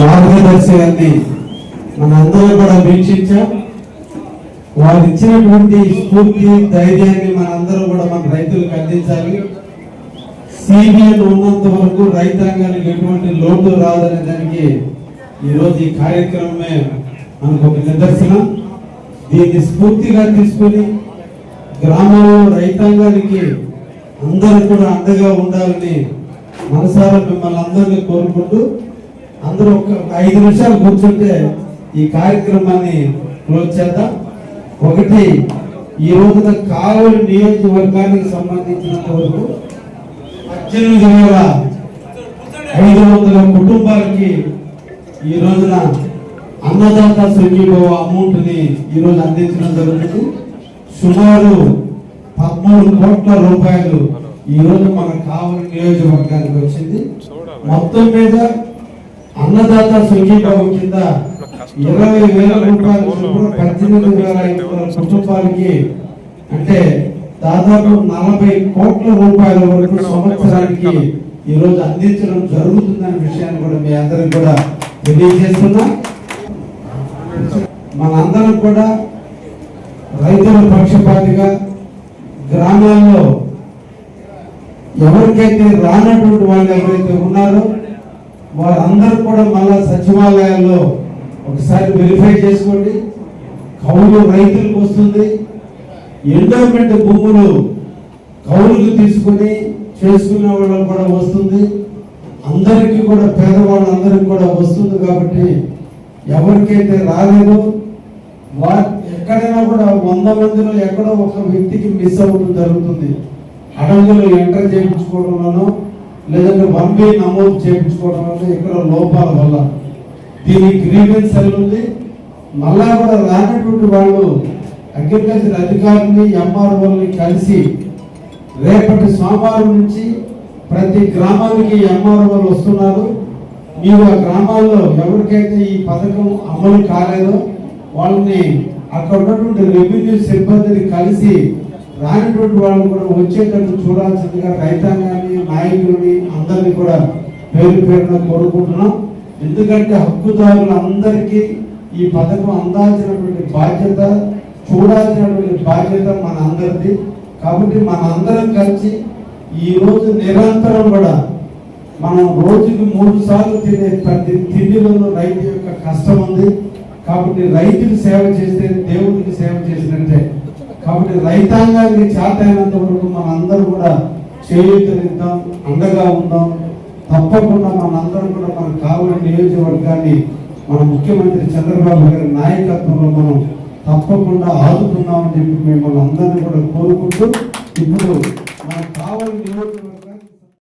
మార్గదర్శిగాది మన అందరం కూడా వీక్షించాం. వారు ఇచ్చినటువంటి స్ఫూర్తి ధైర్యాన్ని మనందరూ కూడా మన రైతులకు అందించాలి. సిబిఎన్ ఉన్నంత వరకు రైతాంగానికి ఎటువంటి లోటు రాదనే దానికి ఈరోజు ఈ కార్యక్రమమే మనకు ఒక నిదర్శనం. దీన్ని స్ఫూర్తిగా తీసుకొని గ్రామంలో రైతాంగానికి అందరూ కూడా అండగా ఉండాలని మనసారా మిమ్మల్ని అందరినీ కోరుకుంటూ అందరూ ఒక ఐదు నిమిషాలు కూర్చుంటే ఈ కార్యక్రమాన్ని క్లోజ్ చేద్దాం. ఒకటి ఈ రోజున కావలి నియోజకవర్గానికి సంబంధించినంత వరకు పద్దెనిమిది వేల ఐదు వందల కుటుంబాలకి ఈ రోజున అన్నదాత సంజీవ అమౌంట్ని ఈరోజు ఈ రోజు అందించడం జరుగుతుంది. సుమారు పదమూడు కోట్ల రూపాయలు ఈ రోజు మన కావలి నియోజకవర్గానికి వచ్చింది. మొత్తం మీద అన్నదాత సంఘీభావం కింద ఇరవై వేల రూపాయలు పద్దెనిమిది వేల ఐదు వందల కుటుంబాలకి అంటే దాదాపు నలభై కోట్ల రూపాయల వరకు సంవత్సరానికి ఈ రోజు అందించడం జరుగుతుందనే విషయాన్ని కూడా మీ అందరికి కూడా తెలియజేస్తున్నా. మనందరం కూడా రైతుల పక్షపాతిగా గ్రామాల్లో ఎవరికైతే రానటువంటి వాళ్ళు ఎవరైతే ఉన్నారో వారందరూ కూడా మళ్ళా సచివాలయాల్లో ఒకసారి వెరిఫై చేసుకోండి. కౌలు రైతులకు వస్తుంది. ఎండోమెంట్ భూములు కౌలుకు తీసుకుని చేసుకునే వాళ్ళకి కూడా వస్తుంది. అందరికీ కూడా పేదవాళ్ళందరికీ కూడా వస్తుంది కాబట్టి ఎవరికైతే రాలేదో వా ఎక్కడైనా కూడా వంద మందిలో ఎక్కడో ఒక వ్యక్తికి మిస్ అవ్వడం జరుగుతుంది. అడవులు ఎంటర్ చేయించుకోవడంలోనో లేదంటే వన్ బి నమోదు చేయించుకోవడం వల్ల ఇక్కడ లోపాల వల్ల. దీనికి గ్రీవెన్స్ సెల్ ఉంది? మళ్ళా కూడా రానటువంటి వాళ్ళు అగ్రికల్చర్ అధికారిని ఎంఆర్ఓని కలిసి రేపటి సోమవారం నుంచి ప్రతి గ్రామానికి ఎంఆర్ఓలు వస్తున్నారు. మీరు ఆ గ్రామాల్లో ఎవరికైతే ఈ పథకం అమలు కాలేదో వాళ్ళని అక్కడ ఉన్నటువంటి రెవెన్యూ సిబ్బందిని కలిసి రానటువంటి వాళ్ళు కూడా వచ్చేటట్టు చూడాల్సిందిగా రైతాంగాన్ని నాయకులని అందరినీ కూడా పేరు పేరున కోరుకుంటున్నాం. ఎందుకంటే హక్కుదారులు అందరికీ ఈ పథకం అందాల్సినటువంటి బాధ్యత చూడాల్సినటువంటి బాధ్యత మన అందరిది కాబట్టి మన అందరం కలిసి ఈ రోజు నిరంతరం కూడా మనం రోజుకి మూడు సార్లు తినే ప్రతి తిండిలో రైతు యొక్క కష్టం ఉంది. కాబట్టి రైతుకి సేవ చేస్తే దేవుడికి సేవ చేసినట్టే కాబట్టి రైతాంగానికి చేతైనంత వరకు మన కూడా చేయూతనిద్దాం అండగా ఉందాం. తప్పకుండా మనందరం కూడా మనకు కావాలని నియోజకవర్గాన్ని మన ముఖ్యమంత్రి చంద్రబాబు గారి నాయకత్వంలో మనం తప్పకుండా ఆదుకుందామని చెప్పి మిమ్మల్ని అందరినీ కూడా కోరుకుంటూ ఇప్పుడు మనకు కావాలని నియోజకవర్గం